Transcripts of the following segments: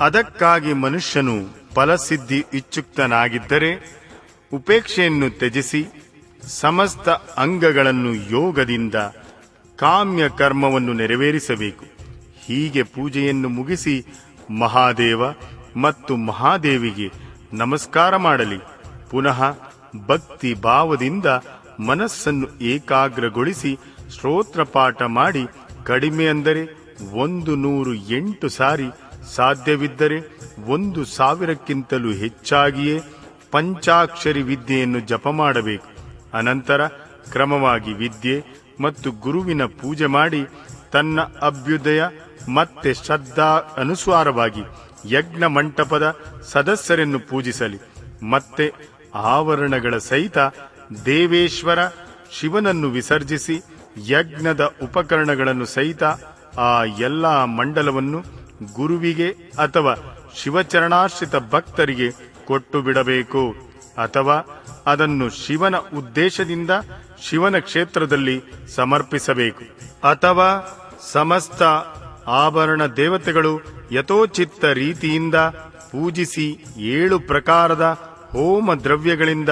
ಅದಕ್ಕಾಗಿ ಮನುಷ್ಯನು ಫಲಸಿದ್ಧಿ ಇಚ್ಛುಕ್ತನಾಗಿದ್ದರೆ ಉಪೇಕ್ಷೆಯನ್ನು ತ್ಯಜಿಸಿ ಸಮಸ್ತ ಅಂಗಗಳನ್ನು ಯೋಗದಿಂದ ಕಾಮ್ಯ ಕರ್ಮವನ್ನು ನೆರವೇರಿಸಬೇಕು. ಹೀಗೆ ಪೂಜೆಯನ್ನು ಮುಗಿಸಿ ಮಹಾದೇವ ಮತ್ತು ಮಹಾದೇವಿಗೆ ನಮಸ್ಕಾರ ಮಾಡಲಿ. ಪುನಃ ಭಕ್ತಿ ಭಾವದಿಂದ ಮನಸ್ಸನ್ನು ಏಕಾಗ್ರಗೊಳಿಸಿ ಶ್ರೋತ್ರಪಾಠ ಮಾಡಿ ಕಡಿಮೆ ಅಂದರೆ ಒಂದು ನೂರು ಎಂಟು ಸಾರಿ ಸಾಧ್ಯವಿದ್ದರೆ ಒಂದು ಸಾವಿರಕ್ಕಿಂತಲೂ ಹೆಚ್ಚಾಗಿಯೇ ಪಂಚಾಕ್ಷರಿ ವಿದ್ಯೆಯನ್ನು ಜಪ ಮಾಡಬೇಕು. ಅನಂತರ ಕ್ರಮವಾಗಿ ವಿದ್ಯೆ ಮತ್ತು ಗುರುವಿನ ಪೂಜೆ ಮಾಡಿ ತನ್ನ ಅಭ್ಯುದಯ ಮತ್ತೆ ಶ್ರದ್ಧಾ ಅನುಸಾರವಾಗಿ ಯಜ್ಞ ಮಂಟಪದ ಸದಸ್ಯರನ್ನು ಪೂಜಿಸಲಿ. ಮತ್ತೆ ಆವರಣಗಳ ಸಹಿತ ದೇವೇಶ್ವರ ಶಿವನನ್ನು ವಿಸರ್ಜಿಸಿ ಯಜ್ಞದ ಉಪಕರಣಗಳನ್ನು ಸಹಿತ ಆ ಎಲ್ಲಾ ಮಂಡಲವನ್ನು ಗುರುವಿಗೆ ಅಥವಾ ಶಿವಚರಣಾಶ್ರಿತ ಭಕ್ತರಿಗೆ ಕೊಟ್ಟು ಬಿಡಬೇಕು. ಅಥವಾ ಅದನ್ನು ಶಿವನ ಉದ್ದೇಶದಿಂದ ಶಿವನ ಕ್ಷೇತ್ರದಲ್ಲಿ ಸಮರ್ಪಿಸಬೇಕು. ಅಥವಾ ಸಮಸ್ತ ಆಭರಣ ದೇವತೆಗಳು ಯಥೋಚಿತ್ತ ರೀತಿಯಿಂದ ಪೂಜಿಸಿ ಏಳು ಪ್ರಕಾರದ ಹೋಮ ದ್ರವ್ಯಗಳಿಂದ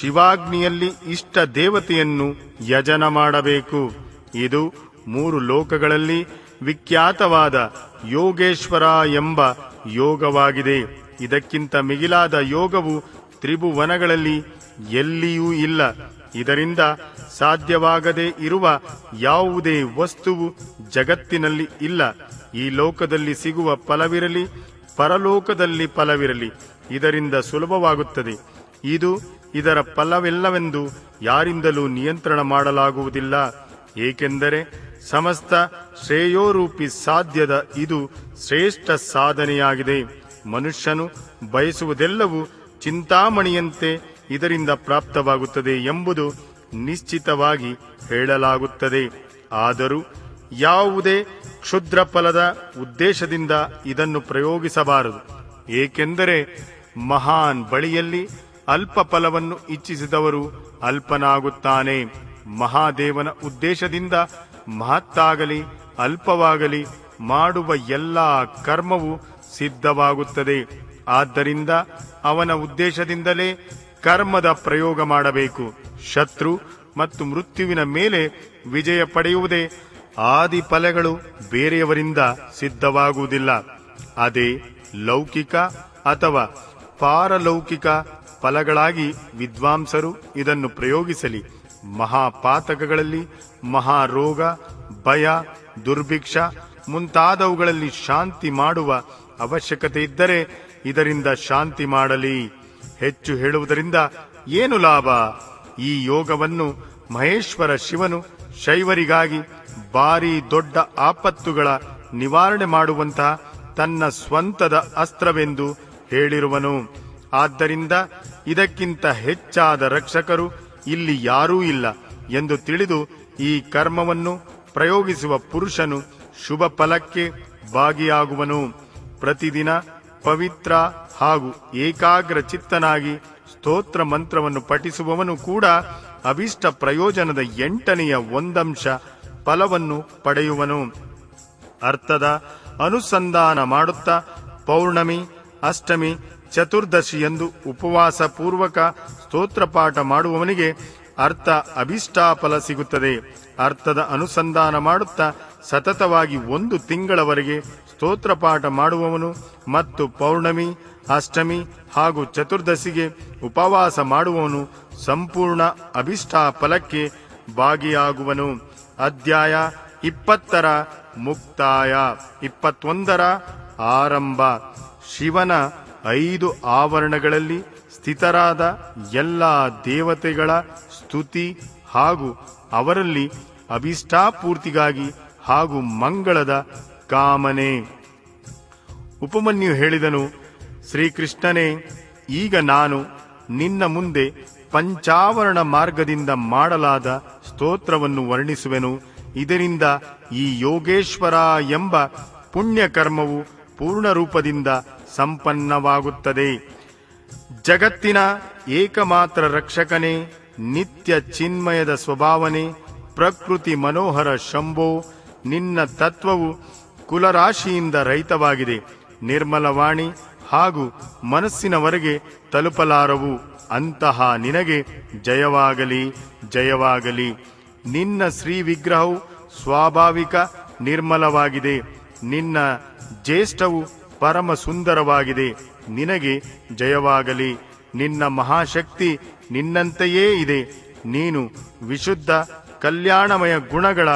ಶಿವಾಗ್ನಿಯಲ್ಲಿ ಇಷ್ಟ ದೇವತೆಯನ್ನು ಯಜನ ಮಾಡಬೇಕು. ಇದು ಮೂರು ಲೋಕಗಳಲ್ಲಿ ವಿಖ್ಯಾತವಾದ ಯೋಗೇಶ್ವರ ಎಂಬ ಯೋಗವಾಗಿದೆ. ಇದಕ್ಕಿಂತ ಮಿಗಿಲಾದ ಯೋಗವು ತ್ರಿಭುವನಗಳಲ್ಲಿ ಎಲ್ಲಿಯೂ ಇಲ್ಲ. ಇದರಿಂದ ಸಾಧ್ಯವಾಗದೇ ಇರುವ ಯಾವುದೇ ವಸ್ತುವು ಜಗತ್ತಿನಲ್ಲಿ ಇಲ್ಲ. ಈ ಲೋಕದಲ್ಲಿ ಸಿಗುವ ಫಲವಿರಲಿ, ಪರಲೋಕದಲ್ಲಿ ಫಲವಿರಲಿ, ಇದರಿಂದ ಸುಲಭವಾಗುತ್ತದೆ. ಇದು ಇದರ ಫಲವಿಲ್ಲವೆಂದು ಯಾರಿಂದಲೂ ನಿಯಂತ್ರಣ ಮಾಡಲಾಗುವುದಿಲ್ಲ. ಏಕೆಂದರೆ ಸಮಸ್ತ ಶ್ರೇಯೋರೂಪಿ ಸಾಧ್ಯದ ಇದು ಶ್ರೇಷ್ಠ ಸಾಧನೆಯಾಗಿದೆ. ಮನುಷ್ಯನು ಬಯಸುವುದೆಲ್ಲವೂ ಚಿಂತಾಮಣಿಯಂತೆ ಇದರಿಂದ ಪ್ರಾಪ್ತವಾಗುತ್ತದೆ ಎಂಬುದು ನಿಶ್ಚಿತವಾಗಿ ಹೇಳಲಾಗುತ್ತದೆ. ಆದರೂ ಯಾವುದೇ ಕ್ಷುದ್ರ ಫಲದ ಉದ್ದೇಶದಿಂದ ಇದನ್ನು ಪ್ರಯೋಗಿಸಬಾರದು. ಏಕೆಂದರೆ ಮಹಾನ್ ಬಳಿಯಲ್ಲಿ ಅಲ್ಪ ಫಲವನ್ನು ಇಚ್ಛಿಸಿದವರು ಅಲ್ಪನಾಗುತ್ತಾನೆ. ಮಹಾದೇವನ ಉದ್ದೇಶದಿಂದ ಮಹತ್ತಾಗಲಿ, ಅಲ್ಪವಾಗಲಿ ಮಾಡುವ ಎಲ್ಲ ಕರ್ಮವು ಸಿದ್ಧವಾಗುತ್ತದೆ. ಆದ್ದರಿಂದ ಅವನ ಉದ್ದೇಶದಿಂದಲೇ ಕರ್ಮದ ಪ್ರಯೋಗ ಮಾಡಬೇಕು. ಶತ್ರು ಮತ್ತು ಮೃತ್ಯುವಿನ ಮೇಲೆ ವಿಜಯ ಪಡೆಯುವುದೇ ಆದಿ ಫಲಗಳು ಬೇರೆಯವರಿಂದ ಸಿದ್ಧವಾಗುವುದಿಲ್ಲ. ಅದೇ ಲೌಕಿಕ ಅಥವಾ ಪಾರಲೌಕಿಕ ಫಲಗಳಾಗಿ ವಿದ್ವಾಂಸರು ಇದನ್ನು ಪ್ರಯೋಗಿಸಲಿ. ಮಹಾಪಾತಕಗಳಲ್ಲಿ ಮಹಾರೋಗ, ಭಯ, ದುರ್ಭಿಕ್ಷ ಮುಂತಾದವುಗಳಲ್ಲಿ ಶಾಂತಿ ಮಾಡುವ ಅವಶ್ಯಕತೆ ಇದ್ದರೆ ಇದರಿಂದ ಶಾಂತಿ ಮಾಡಲಿ. ಹೆಚ್ಚು ಹೇಳುವುದರಿಂದ ಏನು ಲಾಭ? ಈ ಯೋಗವನ್ನು ಮಹೇಶ್ವರ ಶಿವನು ಶೈವರಿಗಾಗಿ ಭಾರಿ ದೊಡ್ಡ ಆಪತ್ತುಗಳ ನಿವಾರಣೆ ಮಾಡುವಂತಹ ತನ್ನ ಸ್ವಂತದ ಅಸ್ತ್ರವೆಂದು ಹೇಳಿರುವನು. ಆದ್ದರಿಂದ ಇದಕ್ಕಿಂತ ಹೆಚ್ಚಾದ ರಕ್ಷಕರು ಇಲ್ಲಿ ಯಾರೂ ಇಲ್ಲ ಎಂದು ತಿಳಿದು ಈ ಕರ್ಮವನ್ನು ಪ್ರಯೋಗಿಸುವ ಪುರುಷನು ಶುಭ ಫಲಕ್ಕೆ ಭಾಗಿಯಾಗುವನು. ಪ್ರತಿದಿನ ಪವಿತ್ರ ಹಾಗೂ ಏಕಾಗ್ರ ಚಿತ್ತನಾಗಿ ಸ್ತೋತ್ರ ಮಂತ್ರವನ್ನು ಪಠಿಸುವವನು ಕೂಡ ಅಭಿಷ್ಟ ಪ್ರಯೋಜನದ ಎಂಟನೆಯ ಒಂದಂಶ ಫಲವನ್ನು ಪಡೆಯುವನು. ಅರ್ಥದ ಅನುಸಂಧಾನ ಮಾಡುತ್ತಾ ಪೌರ್ಣಮಿ ಅಷ್ಟಮಿ ಚತುರ್ದಶಿ ಎಂದು ಉಪವಾಸ ಪೂರ್ವಕ ಸ್ತೋತ್ರಪಾಠ ಮಾಡುವವನಿಗೆ ಅರ್ಥ ಅಭಿಷ್ಟಾಫಲ ಸಿಗುತ್ತದೆ. ಅರ್ಥದ ಅನುಸಂಧಾನ ಮಾಡುತ್ತಾ ಸತತವಾಗಿ ಒಂದು ತಿಂಗಳವರೆಗೆ ಸ್ತೋತ್ರಪಾಠ ಮಾಡುವವನು ಮತ್ತು ಪೌರ್ಣಮಿ, ಅಷ್ಟಮಿ ಹಾಗೂ ಚತುರ್ದಶಿಗೆ ಉಪವಾಸ ಮಾಡುವವನು ಸಂಪೂರ್ಣ ಅಭಿಷ್ಟಾಫಲಕ್ಕೆ ಭಾಗಿಯಾಗುವನು. ಅಧ್ಯಾಯ ಇಪ್ಪತ್ತರ ಮುಕ್ತಾಯ. ಇಪ್ಪತ್ತೊಂದರ ಆರಂಭ. ಶಿವನ ಐದು ಆವರಣಗಳಲ್ಲಿ ಸ್ಥಿತರಾದ ಎಲ್ಲ ದೇವತೆಗಳ ಸ್ತುತಿ ಹಾಗೂ ಅವರಲ್ಲಿ ಅಭಿಷ್ಟಾಪೂರ್ತಿಗಾಗಿ ಹಾಗೂ ಮಂಗಳದ ಕಾಮನೆ. ಉಪಮನ್ಯು ಹೇಳಿದನು, ಶ್ರೀಕೃಷ್ಣನೇ, ಈಗ ನಾನು ನಿನ್ನ ಮುಂದೆ ಪಂಚಾವರಣ ಮಾರ್ಗದಿಂದ ಮಾಡಲಾದ ಸ್ತೋತ್ರವನ್ನು ವರ್ಣಿಸುವೆನು. ಇದರಿಂದ ಈ ಯೋಗೇಶ್ವರ ಎಂಬ ಪುಣ್ಯ ಕರ್ಮವು ಪೂರ್ಣ ರೂಪದಿಂದ ಸಂಪನ್ನವಾಗುತ್ತದೆ. ಜಗತ್ತಿನ ಏಕಮಾತ್ರ ರಕ್ಷಕನೇ, ನಿತ್ಯ ಚಿನ್ಮಯದ ಸ್ವಭಾವನೆ, ಪ್ರಕೃತಿ ಮನೋಹರ ಶಂಭೋ, ನಿನ್ನ ತತ್ವವು ಕುಲರಾಶಿಯಿಂದ ರಹಿತವಾಗಿದೆ. ನಿರ್ಮಲವಾಣಿ ಹಾಗೂ ಮನಸ್ಸಿನವರೆಗೆ ತಲುಪಲಾರವು, ಅಂತಹ ನಿನಗೆ ಜಯವಾಗಲಿ ಜಯವಾಗಲಿ. ನಿನ್ನ ಶ್ರೀ ವಿಗ್ರಹವು ಸ್ವಾಭಾವಿಕ ನಿರ್ಮಲವಾಗಿದೆ. ನಿನ್ನ ಜ್ಯೇಷ್ಠವು ಪರಮ ಸುಂದರವಾಗಿದೆ ನಿನಗೆ ಜಯವಾಗಲಿ. ನಿನ್ನ ಮಹಾಶಕ್ತಿ ನಿನ್ನಂತೆಯೇ ಇದೆ. ನೀನು ವಿಶುದ್ಧ ಕಲ್ಯಾಣಮಯ ಗುಣಗಳ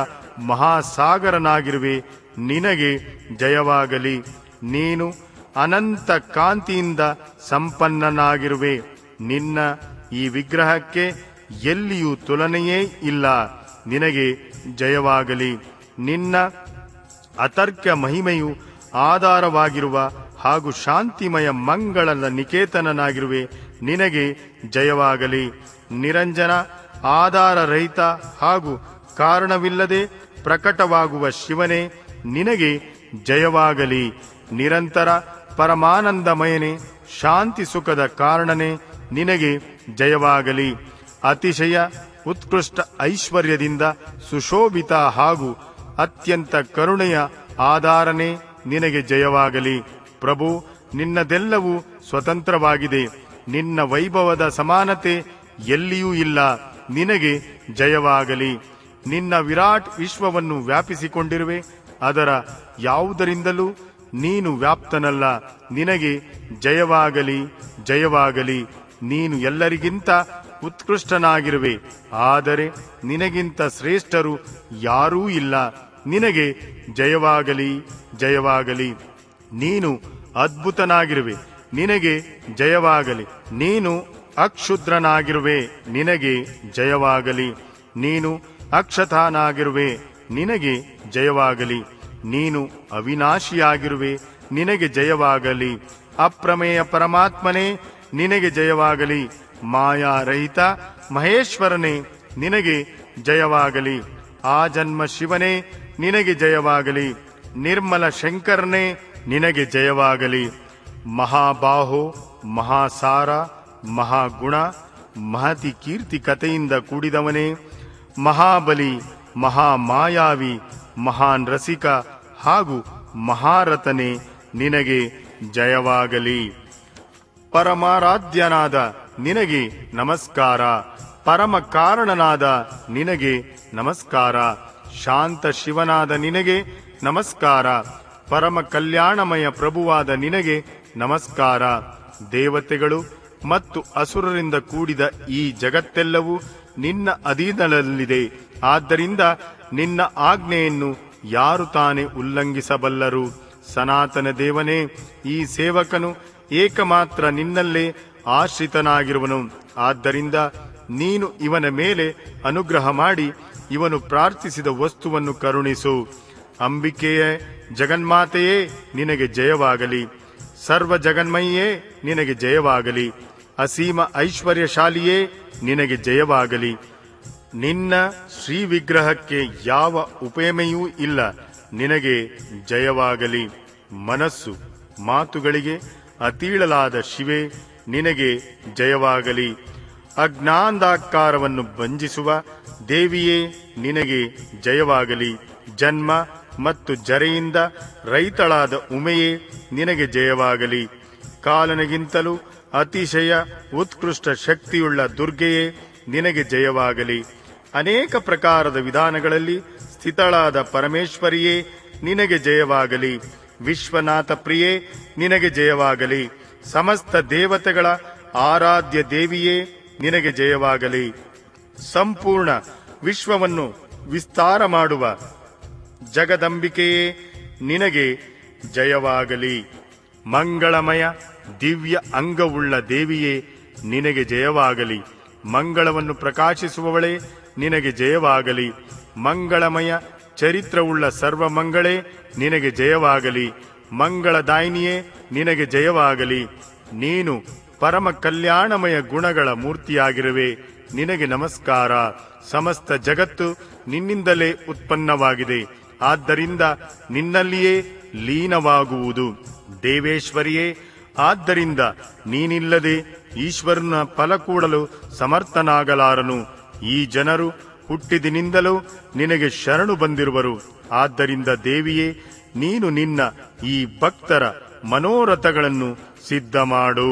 ಮಹಾಸಾಗರನಾಗಿರುವೆ. ನಿನಗೆ ಜಯವಾಗಲಿ. ನೀನು ಅನಂತ ಕಾಂತಿಯಿಂದ ಸಂಪನ್ನನಾಗಿರುವೆ. ನಿನ್ನ ಈ ವಿಗ್ರಹಕ್ಕೆ ಎಲ್ಲಿಯೂ ತುಲನೆಯೇ ಇಲ್ಲ. ನಿನಗೆ ಜಯವಾಗಲಿ. ನಿನ್ನ ಅತರ್ಕ್ಯ ಮಹಿಮೆಯು ಆಧಾರವಾಗಿರುವ ಹಾಗೂ ಶಾಂತಿಮಯ ಮಂಗಳನ ನಿಕೇತನನಾಗಿರುವೆ. ನಿನಗೆ ಜಯವಾಗಲಿ. ನಿರಂಜನ, ಆಧಾರರಹಿತ ಹಾಗೂ ಕಾರಣವಿಲ್ಲದೆ ಪ್ರಕಟವಾಗುವ ಶಿವನೇ, ನಿನಗೆ ಜಯವಾಗಲಿ. ನಿರಂತರ ಪರಮಾನಂದಮಯನೇ, ಶಾಂತಿ ಸುಖದ ಕಾರಣನೇ, ನಿನಗೆ ಜಯವಾಗಲಿ. ಅತಿಶಯ, ಉತ್ಕೃಷ್ಟ ಐಶ್ವರ್ಯದಿಂದ ಸುಶೋಭಿತ ಹಾಗೂ ಅತ್ಯಂತ ಕರುಣೆಯ ಆಧಾರನೆ ನಿನಗೆ ಜಯವಾಗಲಿ. ಪ್ರಭು, ನಿನ್ನದೆಲ್ಲವೂ ಸ್ವತಂತ್ರವಾಗಿದೆ. ನಿನ್ನ ವೈಭವದ ಸಮಾನತೆ ಎಲ್ಲಿಯೂ ಇಲ್ಲ. ನಿನಗೆ ಜಯವಾಗಲಿ. ನಿನ್ನ ವಿರಾಟ್ ವಿಶ್ವವನ್ನು ವ್ಯಾಪಿಸಿಕೊಂಡಿರುವೆ. ಅದರ ಯಾವುದರಿಂದಲೂ ನೀನು ವ್ಯಾಪ್ತನಲ್ಲ. ನಿನಗೆ ಜಯವಾಗಲಿ ಜಯವಾಗಲಿ. ನೀನು ಎಲ್ಲರಿಗಿಂತ ಉತ್ಕೃಷ್ಟನಾಗಿರುವೆ. ಆದರೆ ನಿನಗಿಂತ ಶ್ರೇಷ್ಠರು ಯಾರೂ ಇಲ್ಲ. ನಿನಗೆ ಜಯವಾಗಲಿ ಜಯವಾಗಲಿ. ನೀನು ಅದ್ಭುತನಾಗಿರುವೆ. ನಿನಗೆ ಜಯವಾಗಲಿ. ನೀನು ಅಕ್ಷುದ್ರನಾಗಿರುವೆ. ನಿನಗೆ ಜಯವಾಗಲಿ. ನೀನು ಅಕ್ಷತಾನಾಗಿರುವೆ. ನಿನಗೆ ಜಯವಾಗಲಿ. ನೀನು ಅವಿನಾಶಿಯಾಗಿರುವೆ. ನಿನಗೆ ಜಯವಾಗಲಿ. ಅಪ್ರಮೇಯ ಪರಮಾತ್ಮನೇ, ನಿನಗೆ ಜಯವಾಗಲಿ. ಮಾಯಾರಹಿತ ಮಹೇಶ್ವರನೇ, ನಿನಗೆ ಜಯವಾಗಲಿ. ಆ ಜನ್ಮ ಶಿವನೇ ನಿನಗೆ ಜಯವಾಗಲಿ. ನಿರ್ಮಲ ಶಂಕರನೇ, ನಿನಗೆ ಜಯವಾಗಲಿ. ಮಹಾಬಾಹೋ, ಮಹಾಸಾರ, ಮಹಾಗುಣ, ಮಹತಿ ಕೀರ್ತಿ ಕಥೆಯಿಂದ ಕೂಡಿದವನೇ. ಮಹಾಬಲಿ, ಮಹಾಮಾಯಾವಿ, ಮಹಾನ್ ರಸಿಕ ಹಾಗೂ ಮಹಾರಥನೇ ನಿನಗೆ ಜಯವಾಗಲಿ. ಪರಮಾರಾಧ್ಯನಾದ ನಿನಗೆ ನಮಸ್ಕಾರ. ಪರಮ ಕಾರಣನಾದ ನಿನಗೆ ನಮಸ್ಕಾರ. ಶಾಂತ ಶಿವನಾದ ನಿನಗೆ ನಮಸ್ಕಾರ. ಪರಮ ಕಲ್ಯಾಣಮಯ ಪ್ರಭುವಾದ ನಿನಗೆ ನಮಸ್ಕಾರ. ದೇವತೆಗಳು ಮತ್ತು ಅಸುರರಿಂದ ಕೂಡಿದ ಈ ಜಗತ್ತೆಲ್ಲವೂ ನಿನ್ನ ಅಧೀನದಲ್ಲಿದೆ. ಆದ್ದರಿಂದ ನಿನ್ನ ಆಜ್ಞೆಯನ್ನು ಯಾರು ತಾನೇ ಉಲ್ಲಂಘಿಸಬಲ್ಲರು? ಸನಾತನ ದೇವನೇ, ಈ ಸೇವಕನು ಏಕಮಾತ್ರ ನಿನ್ನಲ್ಲೇ ಆಶ್ರಿತನಾಗಿರುವನು. ಆದ್ದರಿಂದ ನೀನು ಇವನ ಮೇಲೆ ಅನುಗ್ರಹ ಮಾಡಿ ಇವನು ಪ್ರಾರ್ಥಿಸಿದ ವಸ್ತುವನ್ನು ಕರುಣಿಸು. ಅಂಬಿಕೆಯೇ, ಜಗನ್ಮಾತೆಯೇ, ನಿನಗೆ ಜಯವಾಗಲಿ. ಸರ್ವ ಜಗನ್ಮಯ್ಯೇ ನಿನಗೆ ಜಯವಾಗಲಿ. ಅಸೀಮ ಐಶ್ವರ್ಯಶಾಲಿಯೇ, ನಿನಗೆ ಜಯವಾಗಲಿ. ನಿನ್ನ ಶ್ರೀ ವಿಗ್ರಹಕ್ಕೆ ಯಾವ ಉಪೇಮೆಯೂ ಇಲ್ಲ. ನಿನಗೆ ಜಯವಾಗಲಿ. ಮನಸ್ಸು, ಮಾತುಗಳಿಗೆ ಅತೀಳಲಾದ ಶಿವೆ, ನಿನಗೆ ಜಯವಾಗಲಿ. ಅಜ್ಞಾಂಧಾಕಾರವನ್ನು ಭಂಜಿಸುವ ದೇವಿಯೇ ನಿನಗೆ ಜಯವಾಗಲಿ. ಜನ್ಮ ಮತ್ತು ಜರೆಯಿಂದ ರೈತಳಾದ ಉಮೆಯೇ ನಿನಗೆ ಜಯವಾಗಲಿ. ಕಾಲನಿಗಿಂತಲೂ ಅತಿಶಯ ಉತ್ಕೃಷ್ಟ ಶಕ್ತಿಯುಳ್ಳ ದುರ್ಗೆಯೇ ನಿನಗೆ ಜಯವಾಗಲಿ. ಅನೇಕ ಪ್ರಕಾರದ ವಿಧಾನಗಳಲ್ಲಿ ಸ್ಥಿತಳಾದ ಪರಮೇಶ್ವರಿಯೇ ನಿನಗೆ ಜಯವಾಗಲಿ. ವಿಶ್ವನಾಥ ಪ್ರಿಯೇ ನಿನಗೆ ಜಯವಾಗಲಿ. ಸಮಸ್ತ ದೇವತೆಗಳ ಆರಾಧ್ಯ ದೇವಿಯೇ ನಿನಗೆ ಜಯವಾಗಲಿ. ಸಂಪೂರ್ಣ ವಿಶ್ವವನ್ನು ವಿಸ್ತಾರ ಮಾಡುವ ಜಗದಂಬಿಕೆಯೇ ನಿನಗೆ ಜಯವಾಗಲಿ. ಮಂಗಳಮಯ ದಿವ್ಯ ಅಂಗವುಳ್ಳ ದೇವಿಯೇ ನಿನಗೆ ಜಯವಾಗಲಿ. ಮಂಗಳವನ್ನು ಪ್ರಕಾಶಿಸುವವಳೇ ನಿನಗೆ ಜಯವಾಗಲಿ. ಮಂಗಳಮಯ ಚರಿತ್ರವುಳ್ಳ ಸರ್ವಮಂಗಳೇ ನಿನಗೆ ಜಯವಾಗಲಿ. ಮಂಗಳದಾಯಿನಿಯೇ ನಿನಗೆ ಜಯವಾಗಲಿ. ನೀನು ಪರಮ ಕಲ್ಯಾಣಮಯ ಗುಣಗಳ ಮೂರ್ತಿಯಾಗಿರುವೆ. ನಿನಗೆ ನಮಸ್ಕಾರ. ಸಮಸ್ತ ಜಗತ್ತು ನಿನ್ನಿಂದಲೇ ಉತ್ಪನ್ನವಾಗಿದೆ. ಆದ್ದರಿಂದ ನಿನ್ನಲ್ಲಿಯೇ ಲೀನವಾಗುವುದು. ದೇವೇಶ್ವರಿಯೇ, ಆದ್ದರಿಂದ ನೀನಿಲ್ಲದೆ ಈಶ್ವರನ ಫಲ ಕೂಡಲು ಸಮರ್ಥನಾಗಲಾರನು. ಈ ಜನರು ಹುಟ್ಟಿದಿನಿಂದಲೂ ನಿನಗೆ ಶರಣು ಬಂದಿರುವರು. ಆದ್ದರಿಂದ ದೇವಿಯೇ, ನೀನು ನಿನ್ನ ಈ ಭಕ್ತರ ಮನೋರಥಗಳನ್ನು ಸಿದ್ಧ ಮಾಡು